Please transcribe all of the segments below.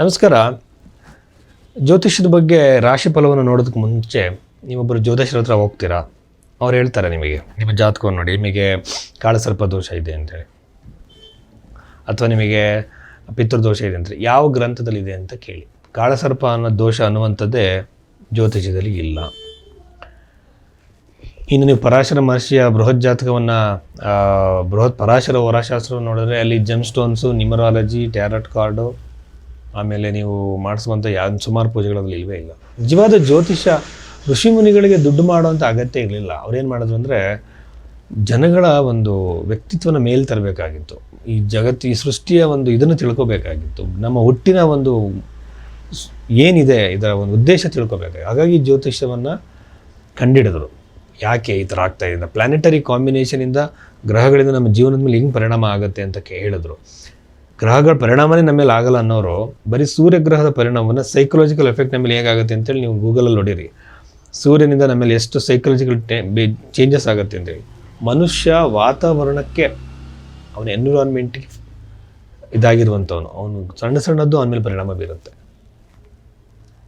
ನಮಸ್ಕಾರ. ಜ್ಯೋತಿಷ್ಯದ ಬಗ್ಗೆ ರಾಶಿ ಫಲವನ್ನು ನೋಡೋದಕ್ಕೆ ಮುಂಚೆ ನೀವೊಬ್ಬರು ಜ್ಯೋತಿಷ್ಯರ ಹತ್ರ ಹೋಗ್ತೀರಾ? ಅವ್ರು ಹೇಳ್ತಾರೆ ನಿಮಗೆ. ನಿಮ್ಮ ಜಾತಕವನ್ನು ನೋಡಿ, ನಿಮಗೆ ಕಾಳಸರ್ಪ ದೋಷ ಇದೆ ಅಂತೇಳಿ. ಅಥವಾ ನಿಮಗೆ ಪಿತೃದೋಷ ಇದೆ ಅಂತೇಳಿ. ಯಾವ ಗ್ರಂಥದಲ್ಲಿದೆ ಅಂತ ಕೇಳಿ. ಕಾಳಸರ್ಪ ಅನ್ನೋ ದೋಷ ಅನ್ನುವಂಥದ್ದೇ ಜ್ಯೋತಿಷ್ಯದಲ್ಲಿ ಇಲ್ಲ. ಇನ್ನು ನೀವು ಪರಾಶರ ಮಹರ್ಷಿಯ ಬೃಹತ್ ಜಾತಕವನ್ನು ಬೃಹತ್ ಪರಾಶರ ಹೊರಶಾಸ್ತ್ರವನ್ನು ನೋಡಿದ್ರೆ ಅಲ್ಲಿ gemstones numerology tarot card ಆಮೇಲೆ ನೀವು ಮಾಡಿಸುವಂಥ ಯಾವ ಸುಮಾರು ಪೂಜೆಗಳಲ್ಲಿ ಇಲ್ವೇ ಇಲ್ಲ. ನಿಜವಾದ ಜ್ಯೋತಿಷ ಋಷಿ ಮುನಿಗಳಿಗೆ ದುಡ್ಡು ಮಾಡುವಂಥ ಅಗತ್ಯ ಇರಲಿಲ್ಲ. ಅವ್ರೇನು ಮಾಡಿದ್ರು ಅಂದರೆ ಜನಗಳ ಒಂದು ವ್ಯಕ್ತಿತ್ವನ ಮೇಲೆ ತರಬೇಕಾಗಿತ್ತು. ಈ ಜಗತ್ತು ಈ ಸೃಷ್ಟಿಯ ಒಂದು ಇದನ್ನು ತಿಳ್ಕೊಬೇಕಾಗಿತ್ತು. ನಮ್ಮ ಹುಟ್ಟಿನ ಒಂದು ಏನಿದೆ, ಇದರ ಒಂದು ಉದ್ದೇಶ ತಿಳ್ಕೊಬೇಕಾಗಿ ಹಾಗಾಗಿ ಜ್ಯೋತಿಷ್ಯವನ್ನು ಕಂಡಿಡಿದ್ರು. ಯಾಕೆ ಈ ಥರ ಆಗ್ತಾ ಇದೆ? ಪ್ಲಾನೆಟರಿ ಕಾಂಬಿನೇಷನಿಂದ ಗ್ರಹಗಳಿಂದ ನಮ್ಮ ಜೀವನದ ಮೇಲೆ ಹೆಂಗೆ ಪರಿಣಾಮ ಆಗುತ್ತೆ ಅಂತ ಹೇಳಿದ್ರು ಗ್ರಹಗಳ ಪರಿಣಾಮನೇ ನಮ್ಮ ಮೇಲೆ ಆಗಲ್ಲ ಅನ್ನೋರು ಬರೀ ಸೂರ್ಯಗ್ರಹದ ಪರಿಣಾಮವನ್ನು ಸೈಕಲಾಜಿಕಲ್ ಎಫೆಕ್ಟ್ ನಮ್ಮ ಮೇಲೆ ಹೇಗಾಗುತ್ತೆ ಅಂತೇಳಿ ನೀವು ಗೂಗಲಲ್ಲಿ ನೋಡಿರಿ. ಸೂರ್ಯನಿಂದ ನಮ್ಮ ಮೇಲೆ ಎಷ್ಟು ಸೈಕಲಾಜಿಕಲ್ ಚೇಂಜಸ್ ಆಗುತ್ತೆ ಅಂತೇಳಿ. ಮನುಷ್ಯ ವಾತಾವರಣಕ್ಕೆ ಅವನ ಎನ್ವಿರಾನ್ಮೆಂಟಿಗೆ ಇದಾಗಿರುವಂಥವನು. ಅವನು ಸಣ್ಣ ಸಣ್ಣದ್ದು ಅವನ ಮೇಲೆ ಪರಿಣಾಮ ಬೀರುತ್ತೆ.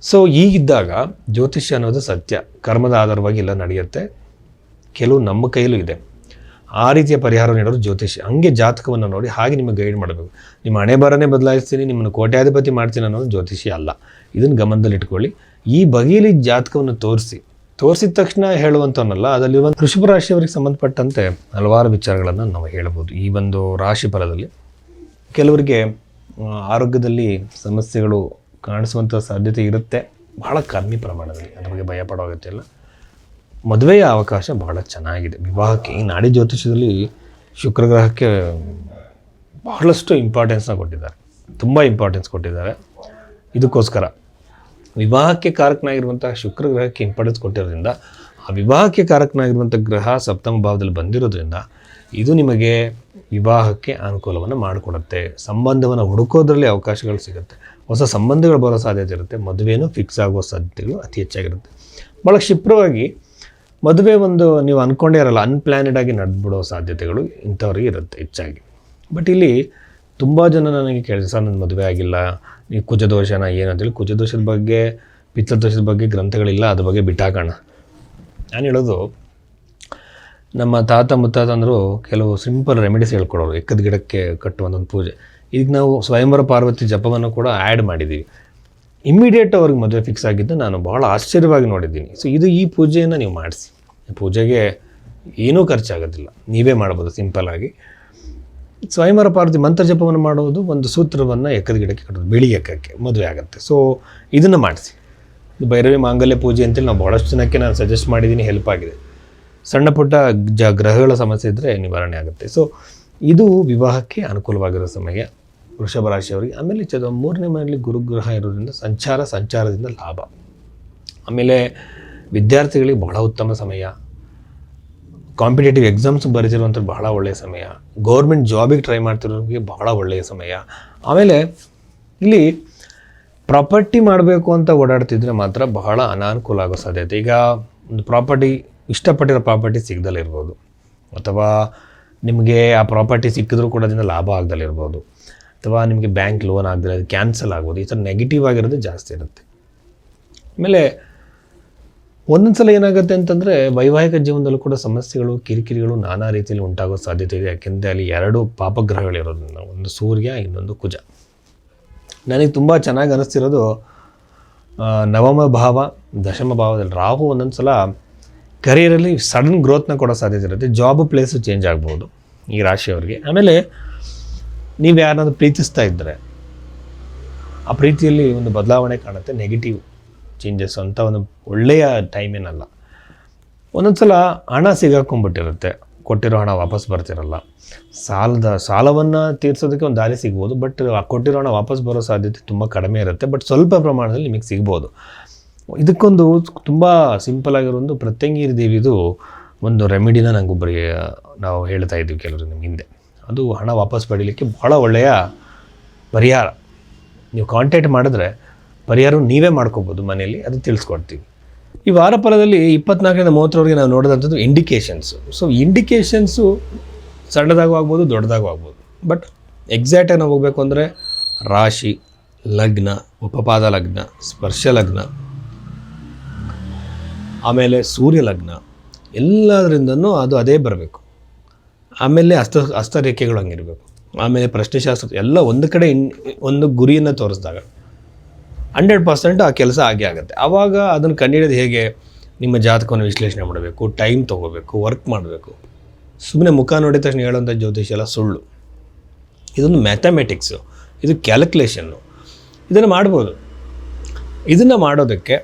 ಸೊ ಈಗಿದ್ದಾಗ ಜ್ಯೋತಿಷ್ಯ ಅನ್ನೋದು ಸತ್ಯ. ಕರ್ಮದ ಆಧಾರವಾಗಿ ಎಲ್ಲ ನಡೆಯುತ್ತೆ. ಕೆಲವು ನಮ್ಮ ಕೈಯಲ್ಲೂ ಇದೆ. ಆ ರೀತಿಯ ಪರಿಹಾರ ನೀಡೋರು ಜ್ಯೋತಿಷಿ ಹಂಗೆ ಜಾತಕವನ್ನು ನೋಡಿ ಹಾಗೆ ನಿಮಗೆ ಗೈಡ್ ಮಾಡಬೇಕು. ನಿಮ್ಮ ಹಣೆ ಬರನೇ ಬದಲಾಯಿಸ್ತೀನಿ, ನಿಮ್ಮನ್ನು ಕೋಟ್ಯಾಧಿಪತಿ ಮಾಡ್ತೀನಿ ಅನ್ನೋದು ಜ್ಯೋತಿಷಿ ಅಲ್ಲ. ಇದನ್ನು ಗಮನದಲ್ಲಿಟ್ಕೊಳ್ಳಿ ಈ ಬಗೆಯಲ್ಲಿ ಜಾತಕವನ್ನು ತೋರಿಸಿ, ತೋರಿಸಿದ ತಕ್ಷಣ ಹೇಳುವಂಥವನ್ನಲ್ಲ ಅದರಲ್ಲಿ ಒಂದು ವೃಷಭ ರಾಶಿಯವರಿಗೆ ಸಂಬಂಧಪಟ್ಟಂತೆ ಹಲವಾರು ವಿಚಾರಗಳನ್ನು ನಾವು ಹೇಳ್ಬೋದು. ಈ ಒಂದು ರಾಶಿ ಫಲದಲ್ಲಿ ಕೆಲವರಿಗೆ ಆರೋಗ್ಯದಲ್ಲಿ ಸಮಸ್ಯೆಗಳು ಕಾಣಿಸುವಂಥ ಸಾಧ್ಯತೆ ಇರುತ್ತೆ. ಬಹಳ ಕಮ್ಮಿ ಪ್ರಮಾಣದಲ್ಲಿ. ಅದ್ರ ಬಗ್ಗೆ ಭಯ ಪಡೋ ಅಗತ್ಯ ಇಲ್ಲ. ಮದುವೆಯ ಅವಕಾಶ ಬಹಳ ಚೆನ್ನಾಗಿದೆ. ವಿವಾಹಕ್ಕೆ ಈ ನಾಡಿ ಜ್ಯೋತಿಷದಲ್ಲಿ ಶುಕ್ರಗ್ರಹಕ್ಕೆ ಬಹಳಷ್ಟು ಇಂಪಾರ್ಟೆನ್ಸ್ನ ಕೊಟ್ಟಿದ್ದಾರೆ. ತುಂಬ ಇಂಪಾರ್ಟೆನ್ಸ್ ಕೊಟ್ಟಿದ್ದಾರೆ. ಇದಕ್ಕೋಸ್ಕರ ವಿವಾಹಕ್ಕೆ ಕಾರಕನಾಗಿರುವಂಥ ಶುಕ್ರ ಗ್ರಹಕ್ಕೆ ಇಂಪಾರ್ಟೆನ್ಸ್ ಕೊಟ್ಟಿರೋದ್ರಿಂದ, ಆ ವಿವಾಹಕ್ಕೆ ಕಾರಕನಾಗಿರುವಂಥ ಗ್ರಹ ಸಪ್ತಮ ಭಾವದಲ್ಲಿ ಬಂದಿರೋದ್ರಿಂದ ಇದು ನಿಮಗೆ ವಿವಾಹಕ್ಕೆ ಅನುಕೂಲವನ್ನು ಮಾಡಿಕೊಡುತ್ತೆ. ಸಂಬಂಧವನ್ನು ಹುಡುಕೋದ್ರಲ್ಲಿ ಅವಕಾಶಗಳು ಸಿಗುತ್ತೆ. ಹೊಸ ಸಂಬಂಧಗಳು ಬರೋ ಸಾಧ್ಯತೆ ಇರುತ್ತೆ. ಮದುವೆನೂ ಫಿಕ್ಸ್ ಆಗುವ ಸಾಧ್ಯತೆಗಳು ಅತಿ ಹೆಚ್ಚಾಗಿರುತ್ತೆ. ಭಾಳ ಕ್ಷಿಪ್ರವಾಗಿ ಮದುವೆ ಒಂದು ನೀವು ಅಂದ್ಕೊಂಡೇ ಇರಲ್ಲ ಅನ್ಪ್ಲಾನೆಡ್ ಆಗಿ ನಡೆದ್ಬಿಡೋ ಸಾಧ್ಯತೆಗಳು ಇಂಥವ್ರಿಗೆ ಇರುತ್ತೆ ಹೆಚ್ಚಾಗಿ. ಬಟ್ ಇಲ್ಲಿ ತುಂಬ ಜನ ನನಗೆ ಕೇಳಿದೆ ಸರ್ ನನ್ನ ಮದುವೆ ಆಗಿಲ್ಲ, ನೀವು ಕುಜದೋಷನ ಏನು? ಅಂತೇಳಿ, ಕುಜದೋಷದ ಬಗ್ಗೆ ಪಿತ್ತದೋಷದ ಬಗ್ಗೆ ಗ್ರಂಥಗಳಿಲ್ಲ, ಅದ್ರ ಬಗ್ಗೆ ಬಿಟ್ಟಾಕೋಣ. ನಾನು ಹೇಳೋದು, ನಮ್ಮ ತಾತ ಮುತ್ತಾತಂದರು ಕೆಲವು ಸಿಂಪಲ್ ರೆಮಿಡೀಸ್ ಹೇಳ್ಕೊಡೋರು, ಎಕ್ಕದ ಗಿಡಕ್ಕೆ ಕಟ್ಟುವಂಥದ್ದು ಪೂಜೆ. ಈಗ ನಾವು ಸ್ವಯಂವರ ಪಾರ್ವತಿ ಜಪವನ್ನು ಕೂಡ ಆ್ಯಡ್ ಮಾಡಿದ್ದೀವಿ ಇಮ್ಮಿಡಿಯೇಟ್ ಅವ್ರಿಗೆ ಮದುವೆ ಫಿಕ್ಸ್ ಆಗಿದ್ದು ನಾನು ಭಾಳ ಆಶ್ಚರ್ಯವಾಗಿ ನೋಡಿದ್ದೀನಿ. ಸೊ ಇದು ಈ ಪೂಜೆಯನ್ನು ನೀವು ಮಾಡಿಸಿ. ಪೂಜೆಗೆ ಏನೂ ಖರ್ಚಾಗೋದಿಲ್ಲ. ನೀವೇ ಮಾಡ್ಬೋದು ಸಿಂಪಲ್ಲಾಗಿ ಸ್ವಯಂವರ ಪಾರ್ವತಿ ಮಂತ್ರ ಜಪವನ್ನು ಮಾಡುವುದು ಒಂದು ಸೂತ್ರವನ್ನು ಎಕ್ಕದ ಗಿಡಕ್ಕೆ ಕಟ್ಟೋದು, ಬೆಳಿ ಎಕ್ಕಕ್ಕೆ ಮದುವೆ ಆಗುತ್ತೆ. ಸೊ ಇದನ್ನು ಮಾಡಿಸಿ. ಭೈರವಿ ಮಾಂಗಲ್ಯ ಪೂಜೆ ಅಂತೇಳಿ ನಾವು ಭಾಳಷ್ಟು ಜನಕ್ಕೆ ನಾನು ಸಜೆಸ್ಟ್ ಮಾಡಿದ್ದೀನಿ ಹೆಲ್ಪ್ ಆಗಿದೆ. ಸಣ್ಣ ಪುಟ್ಟ ಜ ಗ್ರಹಗಳ ಸಮಸ್ಯೆ ಇದ್ದರೆ ನಿವಾರಣೆ ಆಗುತ್ತೆ. ಸೊ ಇದು ವಿವಾಹಕ್ಕೆ ಅನುಕೂಲವಾಗಿರೋ ಸಮಯ. ವೃಷಭ ರಾಶಿಯವರಿಗೆ, ಆಮೇಲೆ ಚದ ಮೂರನೇ ಮನೆಯಲ್ಲಿ ಗುರುಗ್ರಹ ಇರೋದ್ರಿಂದ ಸಂಚಾರ ಸಂಚಾರದಿಂದ ಲಾಭ. ಆಮೇಲೆ ವಿದ್ಯಾರ್ಥಿಗಳಿಗೆ ಬಹಳ ಉತ್ತಮ ಸಮಯ. ಕಾಂಪಿಟೇಟಿವ್ ಎಕ್ಸಾಮ್ಸ್ ಬರೆದಿರುವಂಥ ಬಹಳ ಒಳ್ಳೆಯ ಸಮಯ. ಗೌರ್ಮೆಂಟ್ ಜಾಬಿಗೆ ಟ್ರೈ ಮಾಡ್ತಿರೋರಿಗೆ ಬಹಳ ಒಳ್ಳೆಯ ಸಮಯ. ಆಮೇಲೆ ಇಲ್ಲಿ ಪ್ರಾಪರ್ಟಿ ಮಾಡಬೇಕು ಅಂತ ಓಡಾಡ್ತಿದ್ರೆ ಮಾತ್ರ ಬಹಳ ಅನಾನುಕೂಲ ಆಗೋ ಸಾಧ್ಯತೆ. ಈಗ ಒಂದು ಪ್ರಾಪರ್ಟಿ, ಇಷ್ಟಪಟ್ಟಿರೋ ಪ್ರಾಪರ್ಟಿ ಸಿಗ್ದಲೇ ಇರ್ಬೋದು. ಅಥವಾ ನಿಮಗೆ ಆ ಪ್ರಾಪರ್ಟಿ ಸಿಕ್ಕಿದ್ರೂ ಕೂಡ ಅದರಿಂದ ಲಾಭ ಆಗ್ದಲ್ಲಿರ್ಬೋದು ಅಥವಾ ನಿಮಗೆ ಬ್ಯಾಂಕ್ ಲೋನ್ ಆಗದಿರ ಅದು ಕ್ಯಾನ್ಸಲ್ ಆಗ್ಬೋದು, ಈ ಥರ ನೆಗೆಟಿವ್ ಆಗಿರೋದು ಜಾಸ್ತಿ ಇರುತ್ತೆ. ಆಮೇಲೆ ಒಂದೊಂದು ಸಲ ಏನಾಗುತ್ತೆ ಅಂತಂದರೆ ವೈವಾಹಿಕ ಜೀವನದಲ್ಲೂ ಕೂಡ ಸಮಸ್ಯೆಗಳು, ಕಿರಿಕಿರಿಗಳು ನಾನಾ ರೀತಿಯಲ್ಲಿ ಉಂಟಾಗೋ ಸಾಧ್ಯತೆ ಇದೆ. ಯಾಕೆಂದರೆ ಅಲ್ಲಿ ಎರಡು ಪಾಪಗ್ರಹಗಳಿರೋದ್ರಿಂದ ಒಂದು ಸೂರ್ಯ, ಇನ್ನೊಂದು ಕುಜ. ನನಗೆ ತುಂಬ ಚೆನ್ನಾಗಿ ಅನಿಸ್ತಿರೋದು ನವಮ ಭಾವ, ದಶಮ ಭಾವದಲ್ಲಿ ರಾಹು ಒಂದೊಂದು ಸಲ ಕರಿಯರಲ್ಲಿ ಸಡನ್ ಗ್ರೋತ್ನ ಕೊಡೋ ಸಾಧ್ಯತೆ ಇರುತ್ತೆ. ಜಾಬ್ ಪ್ಲೇಸು ಚೇಂಜ್ ಆಗ್ಬೋದು ಈ ರಾಶಿಯವರಿಗೆ. ಆಮೇಲೆ ನೀವು ಯಾರನ್ನಾದ್ರೂ ಪ್ರೀತಿಸ್ತಾ ಇದ್ದರೆ ಆ ಪ್ರೀತಿಯಲ್ಲಿ ಒಂದು ಬದಲಾವಣೆ ಕಾಣುತ್ತೆ ನೆಗೆಟಿವ್ ಚೇಂಜಸ್ ಅಂತ ಒಂದು ಒಳ್ಳೆಯ ಟೈಮ್ ಏನಲ್ಲ. ಒಂದೊಂದು ಸಲ ಹಣ ಸಿಗಾಕೊಂಡ್ಬಿಟ್ಟಿರುತ್ತೆ, ಕೊಟ್ಟಿರೋ ಹಣ ವಾಪಸ್ ಬರ್ತಿರಲ್ಲ. ಸಾಲದ, ಸಾಲವನ್ನು ತೀರ್ಸೋದಕ್ಕೆ ಒಂದು ದಾರಿ ಸಿಗ್ಬೋದು ಬಟ್ ಆ ಕೊಟ್ಟಿರೋ ಹಣ ವಾಪಸ್ ಬರೋ ಸಾಧ್ಯತೆ ತುಂಬ ಕಡಿಮೆ ಇರುತ್ತೆ ಬಟ್ ಸ್ವಲ್ಪ ಪ್ರಮಾಣದಲ್ಲಿ ನಿಮಗೆ ಸಿಗ್ಬೋದು. ಇದಕ್ಕೊಂದು ತುಂಬ ಸಿಂಪಲ್ ಆಗಿರೋ ಒಂದು ಪ್ರತ್ಯಂಗಿರಿ ದೇವಿದು ಒಂದು ರೆಮಿಡಿನ ನಂಗೊಬ್ಬರಿಗೆ ನಾವು ಹೇಳ್ತಾ ಇದ್ದೀವಿ ಕೆಲವರು ನಿಮ್ಮ ಹಿಂದೆ. ಅದು ಹಣ ವಾಪಸ್ ಪಡೀಲಿಕ್ಕೆ ಭಾಳ ಒಳ್ಳೆಯ ಪರಿಹಾರ. ನೀವು ಕಾಂಟ್ಯಾಕ್ಟ್ ಮಾಡಿದ್ರೆ ಪರಿಹಾರ ನೀವೇ ಮಾಡ್ಕೋಬೋದು ಮನೆಯಲ್ಲಿ, ಅದು ತಿಳಿಸ್ಕೊಡ್ತೀವಿ. ಈ ವಾರ ಫಲದಲ್ಲಿ ಇಪ್ಪತ್ನಾಲ್ಕರಿಂದ ಮೂವತ್ತರವರೆಗೆ ನಾವು ನೋಡಿದಂಥದ್ದು ಇಂಡಿಕೇಷನ್ಸು ಸೊ ಇಂಡಿಕೇಷನ್ಸು ಸಣ್ಣದಾಗೂ ಆಗ್ಬೋದು, ದೊಡ್ಡದಾಗೂ ಆಗ್ಬೋದು. ಬಟ್ ಎಕ್ಸಾಕ್ಟಾಗಿ ನಾವು ಹೋಗಬೇಕು ಅಂದರೆ ರಾಶಿ, ಲಗ್ನ, ಉಪಪಾದ ಲಗ್ನ, ಸ್ಪರ್ಶ ಲಗ್ನ, ಆಮೇಲೆ ಸೂರ್ಯ ಲಗ್ನ, ಎಲ್ಲದರಿಂದನೂ ಅದು ಅದೇ ಬರಬೇಕು. ಆಮೇಲೆ ಹಸ್ತ ಹಸ್ತರೇಖೆಗಳು ಹಂಗಿರಬೇಕು. ಆಮೇಲೆ ಪ್ರಶ್ನೆಶಾಸ್ತ್ರ, ಎಲ್ಲ ಒಂದು ಕಡೆ ಇನ್, ಒಂದು ಗುರಿಯನ್ನು ತೋರಿಸಿದಾಗ ಹಂಡ್ರೆಡ್ ಪರ್ಸೆಂಟ್ ಆ ಕೆಲಸ ಆಗೇ ಆಗುತ್ತೆ. ಆವಾಗ ಅದನ್ನು ಕಂಡುಹಿಡಿಯೋದು ಹೇಗೆ ನಿಮ್ಮ ಜಾತಕವನ್ನು ವಿಶ್ಲೇಷಣೆ ಮಾಡಬೇಕು, ಟೈಮ್ ತೊಗೋಬೇಕು, ವರ್ಕ್ ಮಾಡಬೇಕು. ಸುಮ್ಮನೆ ಮುಖ ನೋಡಿದ ತಕ್ಷಣ ಹೇಳೋಂಥ ಜ್ಯೋತಿಷ್ಯ ಎಲ್ಲ ಸುಳ್ಳು. ಇದೊಂದು ಮ್ಯಾಥಮೆಟಿಕ್ಸು ಇದು ಕ್ಯಾಲ್ಕುಲೇಷನ್ನು. ಇದನ್ನು ಮಾಡ್ಬೋದು. ಇದನ್ನು ಮಾಡೋದಕ್ಕೆ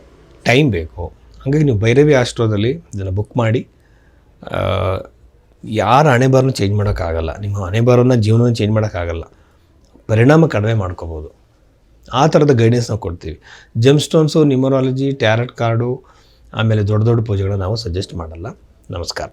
ಟೈಮ್ ಬೇಕು. ಹಾಗಾಗಿ ನೀವು ಭೈರವಿ ಆಸ್ಟ್ರೋದಲ್ಲಿ ಇದನ್ನು ಬುಕ್ ಮಾಡಿ ಯಾರ ಹಣೆ ಚೇಂಜ್ ಮಾಡೋಕ್ಕಾಗಲ್ಲ. ನಿಮ್ಮ ಹಣೆ ಬಾರನ್ನ ಜೀವನವನ್ನು ಚೇಂಜ್ ಮಾಡೋಕ್ಕಾಗಲ್ಲ. ಪರಿಣಾಮ ಕಡಿಮೆ ಮಾಡ್ಕೋಬೋದು. ಆ ಥರದ ಗೈಡೆನ್ಸ್ ನಾವು ಕೊಡ್ತೀವಿ. ಜಮ್ ಸ್ಟೋನ್ಸು ನ್ಯೂಮರಾಲಜಿ ಟ್ಯಾರೆಟ್ ಕಾರ್ಡು ಆಮೇಲೆ ದೊಡ್ಡ ದೊಡ್ಡ ಪೂಜೆಗಳನ್ನ ನಾವು ಸಜೆಸ್ಟ್ ಮಾಡಲ್ಲ. ನಮಸ್ಕಾರ.